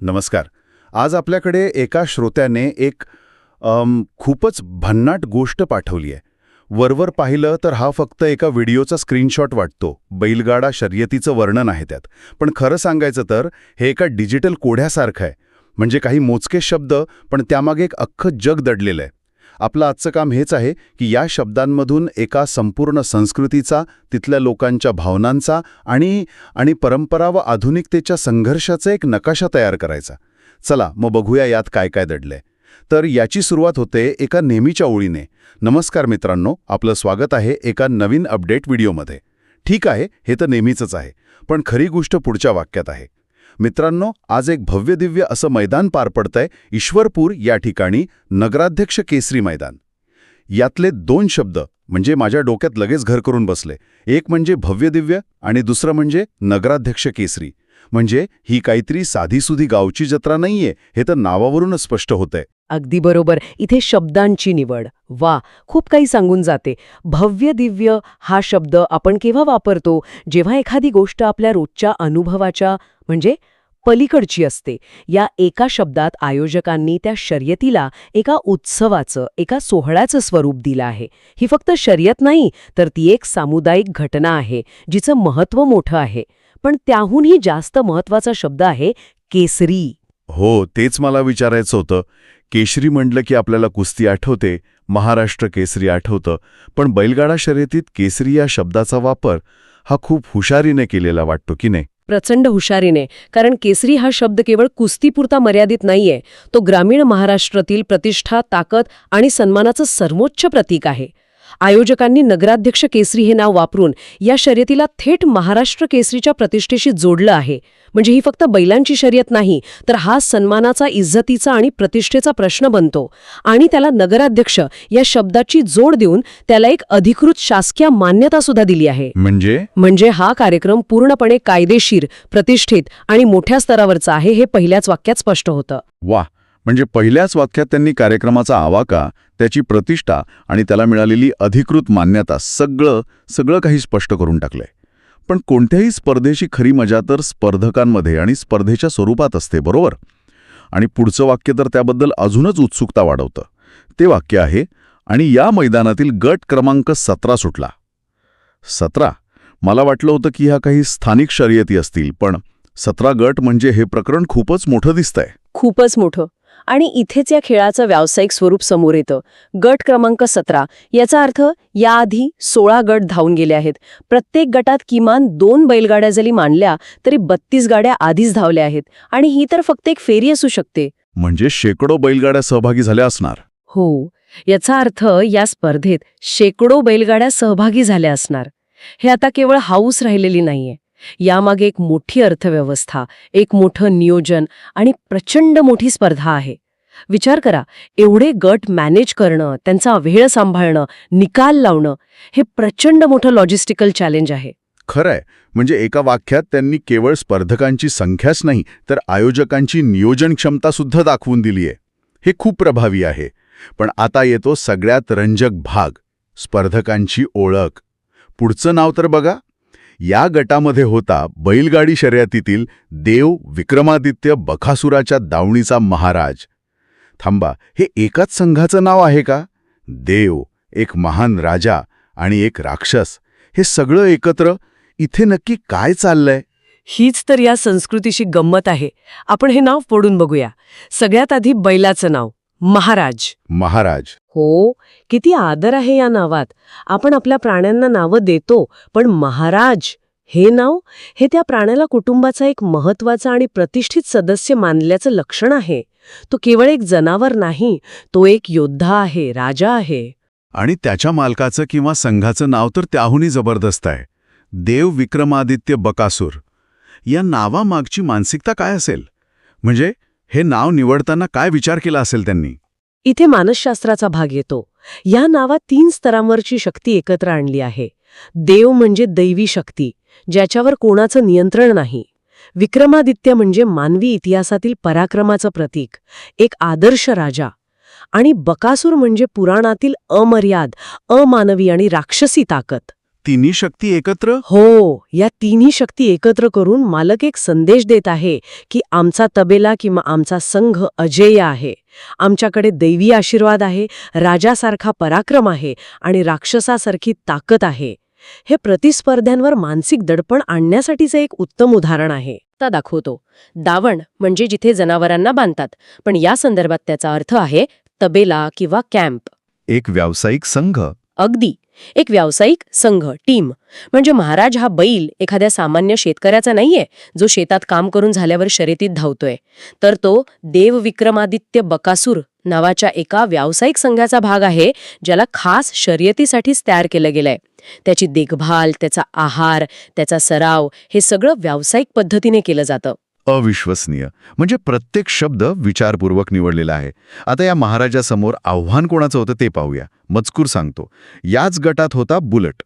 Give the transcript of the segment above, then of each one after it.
नमस्कार. आज आपल्याकडे एका श्रोत्याने एक अम, खूपच भन्नाट गोष्ट पाठवली आहे. वरवर पाहिलं तर हा फक्त एका व्हिडिओचा स्क्रीनशॉट वाटतो. बैलगाडा शर्यतीचं वर्णन आहे त्यात. पण खरं सांगायचं तर हे एका डिजिटल कोढ्यासारखं आहे. म्हणजे काही मोजके शब्द पण त्यामागे एक अख्खं जग दडलेलं आहे. आपलं आजचं काम हेच आहे की या शब्दांमधून एका संपूर्ण संस्कृतीचा तिथल्या लोकांच्या भावनांचा आणि आणि परंपरा व आधुनिकतेच्या संघर्षाचा एक नकाशा तयार करायचा. चला मग बघूया यात काय काय दडलंय. तर याची सुरुवात होते एका नेहमीच्या ओळीने. नमस्कार मित्रांनो आपलं स्वागत आहे एका नवीन अपडेट व्हिडिओमध्ये. ठीक आहे हे तर नेहमीचंच आहे पण खरी गोष्ट पुढच्या वाक्यात आहे. मित्रांनो आज एक भव्यदिव्य असं मैदान पार पडतंय ईश्वरपूर या ठिकाणी नगराध्यक्ष केसरी मैदान. यातले दोन शब्द म्हणजे माझ्या डोक्यात लगेच घर करून बसले. एक म्हणजे भव्यदिव्य आणि दुसरं म्हणजे नगराध्यक्ष केसरी. म्हणजे ही काहीतरी साधीसुधी गावची जत्रा नाहीये हे तर नावावरूनच स्पष्ट होतंय. अगदी बरोबर. इथे शब्दांची निवड. वा खूप काही सांगून जाते. भव्य दिव्य हा शब्द आपण केव्हा वापरतो? जेव्हा एखादी गोष्ट आपल्या रोजच्या अनुभवाच्या म्हणजे पलीकडची असते. या एका शब्दात आयोजकांनी त्या शर्यतीला एका उत्सवाचं एका सोहळ्याचं स्वरूप दिलं आहे. ही फक्त शर्यत नाही तर ती एक सामुदायिक घटना आहे जिचं महत्त्व मोठं आहे. पण त्याहूनही जास्त महत्त्वाचा शब्द आहे केसरी. हो तेच मला विचारायचं होतं. केशरी म्हटलं की आपल्याला कुस्ती आठवते महाराष्ट्र केसरी आठवतं. पण बैलगाडा शर्यतीत केसरी या शब्दाचा वापर हा खूप हुशारीने केलेला वाटतो की नाही? प्रचंड हुशारीने. कारण केसरी हा शब्द केवळ कुस्तीपुरता मर्यादित नाहीये. तो ग्रामीण महाराष्ट्रातील प्रतिष्ठा ताकद आणि सन्मानाचं सर्वोच्च प्रतीक आहे. आयोजकांनी नगराध्यक्ष केसरी हे नाव वापरून या शर्यतीला थेट महाराष्ट्र केसरीच्या प्रतिष्ठेशी जोडलं आहे. म्हणजे ही फक्त बैलांची शर्यत नाही तर हा सन्मानाचा इज्जतीचा आणि प्रतिष्ठेचा प्रश्न बनतो. आणि त्याला नगराध्यक्ष या शब्दाची जोड देऊन त्याला एक अधिकृत शासकीय मान्यता सुद्धा दिली आहे. म्हणजे? म्हणजे हा कार्यक्रम पूर्णपणे कायदेशीर प्रतिष्ठित आणि मोठ्या स्तरावरचा आहे हे पहिल्याच वाक्यात स्पष्ट होतं. वा म्हणजे पहिल्याच वाक्यात त्यांनी कार्यक्रमाचा आवाका त्याची प्रतिष्ठा आणि त्याला मिळालेली अधिकृत मान्यता सगळं सगळं काही स्पष्ट करून टाकलंय. पण कोणत्याही स्पर्धेची खरी मजा तर स्पर्धकांमध्ये आणि स्पर्धेच्या स्वरूपात असते बरोबर? आणि पुढचं वाक्य तर त्याबद्दल अजूनच उत्सुकता वाढवतं. ते वाक्य आहे आणि या मैदानातील गट क्रमांक सतरा सुटला. सतरा? मला वाटलं होतं की ह्या काही स्थानिक शर्यती असतील पण सतरा गट म्हणजे हे प्रकरण खूपच मोठं दिसतंय. खूपच मोठं. आणि इथेच या खेळाचं व्यावसायिक स्वरूप समोर येतं. गट क्रमांक सतरा. याचा अर्थ याआधी सोळा गट धावून गेले आहेत. प्रत्येक गटात किमान दोन बैलगाड्या जरी मांडल्या तरी बत्तीस गाड्या आधीच धावल्या आहेत. आणि ही तर फक्त एक फेरी असू शकते. म्हणजे शेकडो बैलगाड्या सहभागी झाल्या असणार. हो. याचा अर्थ या स्पर्धेत शेकडो बैलगाड्या सहभागी झाल्या असणार. हे आता केवळ हाऊस राहिलेली नाहीये. यामागे एक मोठी अर्थव्यवस्था एक मोठं नियोजन आणि प्रचंड मोठी स्पर्धा आहे. विचार करा एवढे गट मॅनेज करणं त्यांचा वेळ सांभाळणं निकाल लावणं हे प्रचंड मोठं लॉजिस्टिकल चॅलेंज आहे. खरंय. म्हणजे एका वाक्यात त्यांनी केवळ स्पर्धकांची संख्याच नाही तर आयोजकांची नियोजन क्षमता सुद्धा दाखवून दिलीये हे खूप प्रभावी आहे. पण आता येतो सगळ्यात रंजक भाग स्पर्धकांची ओळख. पुढचं नाव तर बघा. या गटामध्ये होता बैलगाडी शर्यतीतील देव विक्रमादित्य बखासुराच्या दावणीचा महाराज. थांबा हे एकाच संघाचं नाव आहे का? देव एक महान राजा आणि एक राक्षस हे सगळं एकत्र इथे नक्की काय चाललंय? हीच तर या संस्कृतीशी गंमत आहे. आपण हे नाव फोडून बघूया. सगळ्यात आधी बैलाचं नाव. महाराज. महाराज. हो किती आदर आहे या नावात. आपण आपल्या प्राण्यांना नावं देतो पण महाराज हे नाव? हे त्या प्राण्याला कुटुंबाचा एक महत्त्वाचा आणि प्रतिष्ठित सदस्य मानल्याचं लक्षण आहे. तो केवळ एक जनावर नाही तो एक योद्धा आहे राजा आहे. आणि त्याच्या मालकाचं किंवा संघाचं नाव तर त्याहूनही जबरदस्त आहे. देव विक्रमादित्य बकासूर. या नावामागची मानसिकता काय असेल? म्हणजे हे नाव निवडताना काय विचार केला असेल त्यांनी? इथे मानसशास्त्राचा भाग येतो. या नावात तीन स्तरांवरची शक्ती एकत्र आणली आहे. देव म्हणजे दैवी शक्ती ज्याच्यावर कोणाचं नियंत्रण नाही. विक्रमादित्य म्हणजे मानवी इतिहासातील पराक्रमाचं प्रतीक एक आदर्श राजा. आणि बकासूर म्हणजे पुराणातील अमर्याद अमानवी आणि राक्षसी ताकद. तिन्ही शक्ती एकत्र? हो या तिन्ही शक्ती एकत्र करून मालक एक संदेश देत आहे की आमचा तबेला किंवा आमचा संघ अजेय आहे. आमच्याकडे दैवी आशीर्वाद आहे राजासारखा पराक्रम आहे आणि राक्षसासारखी ताकद आहे. हे प्रतिस्पर्ध्यांवर मानसिक दडपण आणण्यासाठीचं एक उत्तम उदाहरण आहे. ता दाखवतो. दावण म्हणजे जिथे जनावरांना बांधतात पण या संदर्भात त्याचा अर्थ आहे तबेला किंवा कॅम्प. एक व्यावसायिक संघ. अगदी. एक व्यावसायिक संघ टीम. म्हणजे महाराज हा बैल एखाद्या सामान्य शेतकऱ्याचा नाहीये जो शेतात काम करून झाल्यावर शर्यतीत धावतोय. तर तो देव विक्रमादित्य बकासूर नावाच्या एका व्यावसायिक संघाचा भाग आहे ज्याला खास शर्यतीसाठीच तयार केलं गेलंय. त्याची देखभाल त्याचा आहार त्याचा सराव हे सगळं व्यावसायिक पद्धतीने केलं जातं. अविश्वसनीय. म्हणजे प्रत्येक शब्द विचारपूर्वक निवडलेला आहे. आता या महाराजासमोर आव्हान कोणाचं होतं ते पाहूया. मजकूर सांगतो. याच गटात होता बुलेट.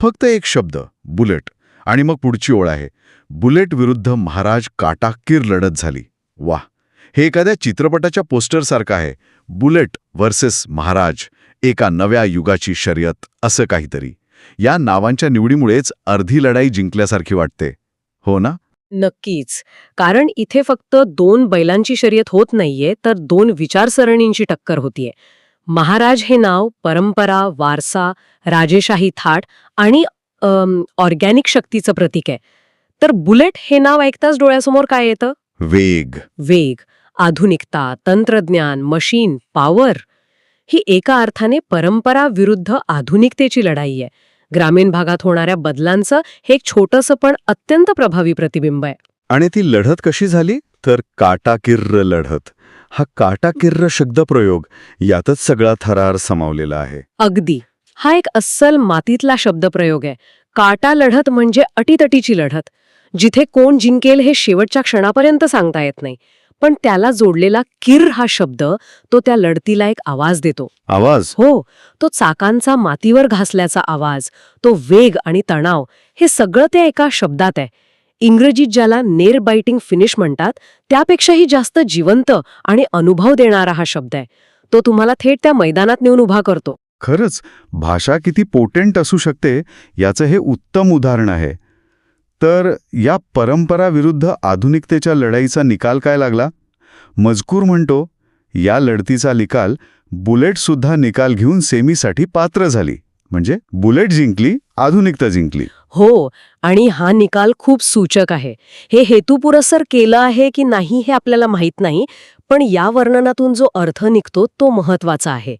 फक्त एक शब्द बुलेट. आणि मग पुढची ओळ आहे. बुलेट विरुद्ध महाराज काटाकीर लढत झाली. वाह! हे एखाद्या चित्रपटाच्या पोस्टरसारखं आहे. बुलेट वर्सेस महाराज एका नव्या युगाची शर्यत असं काहीतरी. या नावांच्या निवडीमुळेच अर्धी लढाई जिंकल्यासारखी वाटते. हो ना? नक्कीच. कारण इथे फक्त दोन बैलांची शर्यत होत नाहीये तर दोन विचारसरणींची टक्कर होतीये. महाराज हे नाव परंपरा वारसा राजेशाही थाट आणि ऑर्गॅनिक शक्तीचं प्रतीक आहे. तर बुलेट हे नाव ऐकताच डोळ्यासमोर काय येतं? वेग. वेग. आधुनिकता तंत्रज्ञान मशीन पॉवर. ही एका अर्थाने परंपरा विरुद्ध आधुनिकतेची लढाई आहे. ग्रामीण भागात होणाऱ्या बदलांचं हे एक छोटंसं पण अत्यंत प्रभावी प्रतिबिंब आहे. आणि ती लढत कशी झाली? तर काटाकिर्र लढत. हा काटाकिर्र शब्दप्रयोग यातच सगळा थरार समावलेला आहे. अगदी. हा एक अस्सल मातीतला शब्दप्रयोग आहे. काटा लढत म्हणजे अटीतटीची लढत जिथे कोण जिंकेल हे शेवटच्या क्षणापर्यंत सांगता येत नाही. पण त्याला जोडलेला किर हा शब्द तो त्या लढतीला एक आवाज देतो. आवाज? हो तो चाकांचा मातीवर घासल्याचा आवाज तो वेग आणि तणाव हे सगळं त्या एका शब्दात आहे. इंग्रजीत ज्याला नेर बाईटिंग फिनिश म्हणतात त्यापेक्षाही जास्त जिवंत आणि अनुभव देणारा हा शब्द आहे. तो तुम्हाला थेट त्या मैदानात नेऊन उभा करतो. खरंच भाषा किती पोटेंट असू शकते याचं हे उत्तम उदाहरण आहे. तर या परंपरा विरुद्ध आधुनिकतेच्या लढाईचा निकाल काय लागला? मजकूर म्हणतो या लढतीचा निकाल बुलेटसुद्धा निकाल घेऊन सेमीसाठी पात्र झाली. म्हणजे बुलेट जिंकली आधुनिकता जिंकली. हो आणि हा निकाल खूप सूचक आहे. हे हेतुपुरस्सर केलं आहे की नाही हे आपल्याला माहीत नाही पण या वर्णनातून जो अर्थ निघतो तो महत्त्वाचा आहे.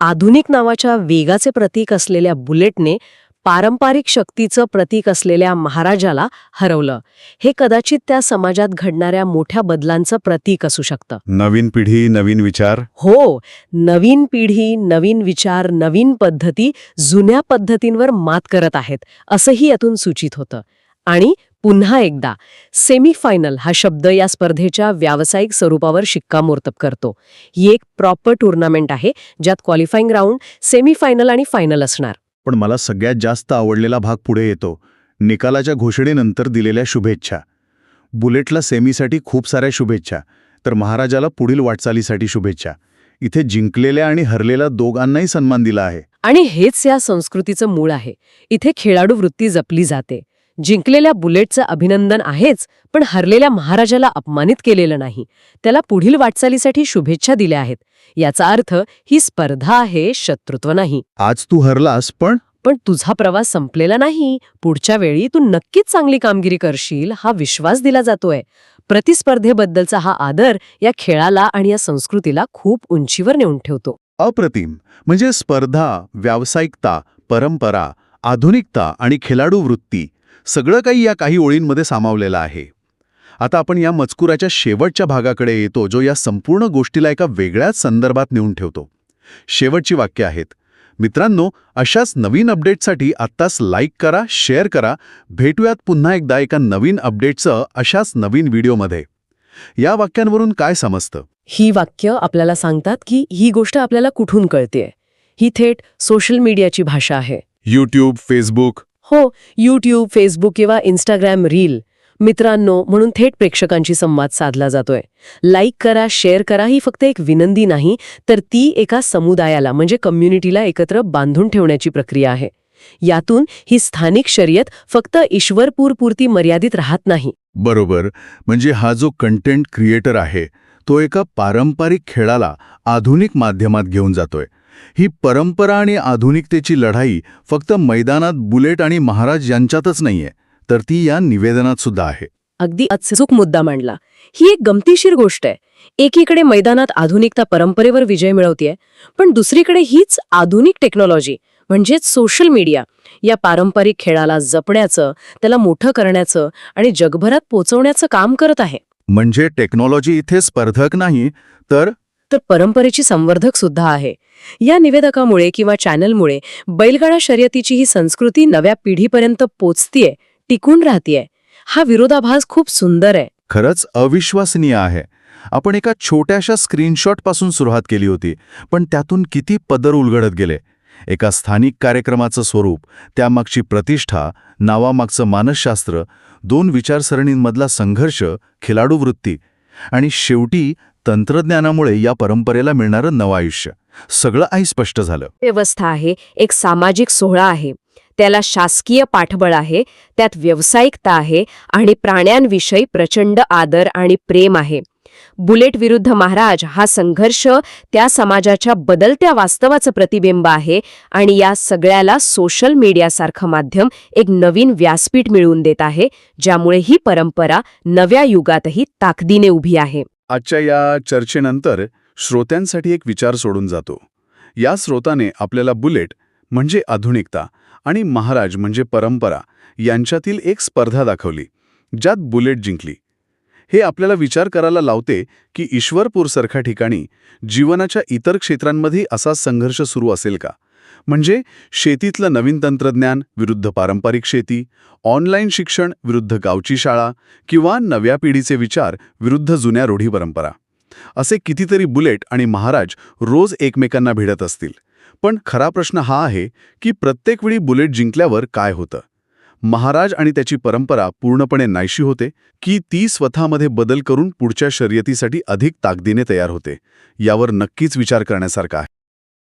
आधुनिक नावाच्या वेगाचे प्रतीक असलेल्या बुलेटने पारंपरिक शक्तीचं प्रतीक असलेल्या महाराजाला हरवलं. हे कदाचित त्या समाजात घडणाऱ्या मोठ्या बदलांचं प्रतीक असू शकतं. नवीन पिढी नवीन विचार? हो नवीन पिढी नवीन विचार नवीन पद्धती जुन्या पद्धतींवर मात करत आहेत असंही यातून सूचित होतं. आणि पुन्हा एकदा सेमीफायनल हा शब्द या स्पर्धेच्या व्यावसायिक स्वरूपावर शिक्कामोर्तब करतो. ही एक प्रॉपर टुर्नामेंट आहे ज्यात क्वालिफाईंग राऊंड सेमीफायनल आणि फायनल असणार. पण मला सगळ्यात जास्त आवडलेला भाग पुढे येतो. निकालाच्या घोषणेनंतर दिलेल्या शुभेच्छा. बुलेटला सेमीसाठी खूप साऱ्या शुभेच्छा तर महाराजाला पुढील वाटचालीसाठी शुभेच्छा. इथे जिंकलेल्या आणि हरलेल्या दोघांनाही सन्मान दिला आहे. आणि हेच या संस्कृतीचं मूळ आहे. इथे खेळाडू वृत्ती जपली जाते. जिंकलेल्या बुलेटचं अभिनंदन आहेच पण हरलेल्या महाराजाला अपमानित केलेलं नाही. त्याला पुढील वाटचालीसाठी शुभेच्छा दिल्या आहेत. याचा अर्थ ही स्पर्धा आहे शत्रुत्व नाही. आज तू हरलास पण? पण तुझा प्रवास संपलेला नाही. पुढच्या वेळी तू नक्कीच चांगली कामगिरी करशील हा विश्वास दिला जातोय. प्रतिस्पर्धेबद्दलचा हा आदर या खेळाला आणि या संस्कृतीला खूप उंचीवर नेऊन ठेवतो. अप्रतिम. म्हणजे स्पर्धा व्यावसायिकता परंपरा आधुनिकता आणि खेळाडू वृत्ती सगळं काही या काही ओळींमध्ये सामावलेलं आहे. आता आपण या मजकुराच्या शेवटच्या भागाकडे येतो जो या संपूर्ण गोष्टीला एका वेगळ्याच संदर्भात नेऊन ठेवतो. शेवटची वाक्य आहेत. मित्रांनो अशाच नवीन अपडेटसाठी आत्ताच लाईक करा शेअर करा. भेटूयात पुन्हा एकदा एका नवीन अपडेटचं अशाच नवीन व्हिडिओमध्ये. या वाक्यांवरून काय समजतं? ही वाक्य आपल्याला सांगतात की ही गोष्ट आपल्याला कुठून कळतेय? ही थेट सोशल मीडियाची भाषा आहे. यूट्यूब फेसबुक हो यूट्यूब फेसबुक किंवा इंस्टाग्राम रील मित्रांनो म्हणून थेट प्रेक्षकांशी संवाद साधला जातोय. लाईक करा शेअर करा ही फक्त एक विनंती नाही तर ती एका समुदायाला म्हणजे कम्युनिटीला एकत्र बांधून ठेवण्याची प्रक्रिया आहे. यातून ही स्थानिक शर्यत फक्त ईश्वरपूरपुरती मर्यादित राहत नाही. बरोबर. म्हणजे हा जो कंटेंट क्रिएटर आहे तो एका पारंपरिक खेळाला आधुनिक माध्यमात घेऊन जातोय. ही परंपरा आणि आधुनिकतेची लढाई फक्त मैदानात बुलेट आणि महाराज यांच्यातच नाहीये तर ती या निवेदनात सुद्धा आहे. अगदी अचूक मुद्दा मांडला. ही एक गमतीशीर गोष्ट आहे. एकीकडे मैदानात आधुनिकता परंपरेवर विजय मिळवतीये पण दुसरीकडे हीच आधुनिक टेक्नॉलॉजी म्हणजेच सोशल मीडिया या पारंपरिक खेळाला जपण्याचं त्याला मोठं करण्याचं आणि जगभरात पोचवण्याचं काम करत आहे. म्हणजे टेक्नॉलॉजी इथे स्पर्धक नाही तर तर परंपरेची संवर्धक सुद्धा आहे. या निवेदकामुळे किंवा चॅनलमुळे बैलगाडा शर्यतीची ही संस्कृती नव्या पिढीपर्यंत पोचतीये टिकून राहतीये. हा विरोधाभास खूप सुंदर आहे. खरंच अविश्वसनीय आहे. आपण एका छोट्याशा स्क्रीनशॉटपासून सुरुवात केली होती पण त्यातून किती पदर उलगडत गेले? एका स्थानिक कार्यक्रमाचं स्वरूप त्यामागची प्रतिष्ठा नावामागचं मानसशास्त्र दोन विचारसरणींमधला संघर्ष खिलाडू वृत्ती आणि शेवटी तंत्रज्ञानामुळे या परंपरेला मिळणारं नवं आयुष्य. सगळं आई स्पष्ट झालं. व्यवस्था आहे एक सामाजिक सोहळा आहे. त्याला शासकीय पाठबळ आहे त्यात व्यावसायिकता आहे आणि प्राण्यांविषयी प्रचंड आदर आणि प्रेम आहे. बुलेट विरुद्ध महाराज हा संघर्ष त्या समाजाच्या बदलत्या वास्तवाचं प्रतिबिंब आहे आणि या सगळ्याला सोशल मीडियासारखं माध्यम एक नवीन व्यासपीठ मिळवून देत आहे ज्यामुळे ही परंपरा नव्या युगातही ताकदीने उभी आहे. आजच्या या चर्चेनंतर श्रोत्यांसाठी एक विचार सोडून जातो. या स्रोताने आपल्याला बुलेट म्हणजे आधुनिकता आणि महाराज म्हणजे परंपरा यांच्यातील एक स्पर्धा दाखवली ज्यात बुलेट जिंकली. हे आपल्याला विचार करायला लावते की ईश्वरपूरसारख्या ठिकाणी जीवनाच्या इतर क्षेत्रांमध्ये असा संघर्ष सुरू असेल का? म्हणजे शेतीतलं नवीन तंत्रज्ञान विरुद्ध पारंपरिक शेती ऑनलाईन शिक्षण विरुद्ध गावची शाळा किंवा नव्या पिढीचे विचार विरुद्ध जुन्या रूढी परंपरा. असे कितीतरी बुलेट आणि महाराज रोज एकमेकांना भिडत असतील. पण खरा प्रश्न हा आहे की प्रत्येक वेळी बुलेट जिंकल्यावर काय होतं? महाराज आणि त्याची परंपरा पूर्णपणे नाहीशी होते की ती स्वतःमध्ये बदल करून पुढच्या शर्यतीसाठी अधिक ताकदीने तयार होते? यावर नक्कीच विचार करण्यासारखा आहे.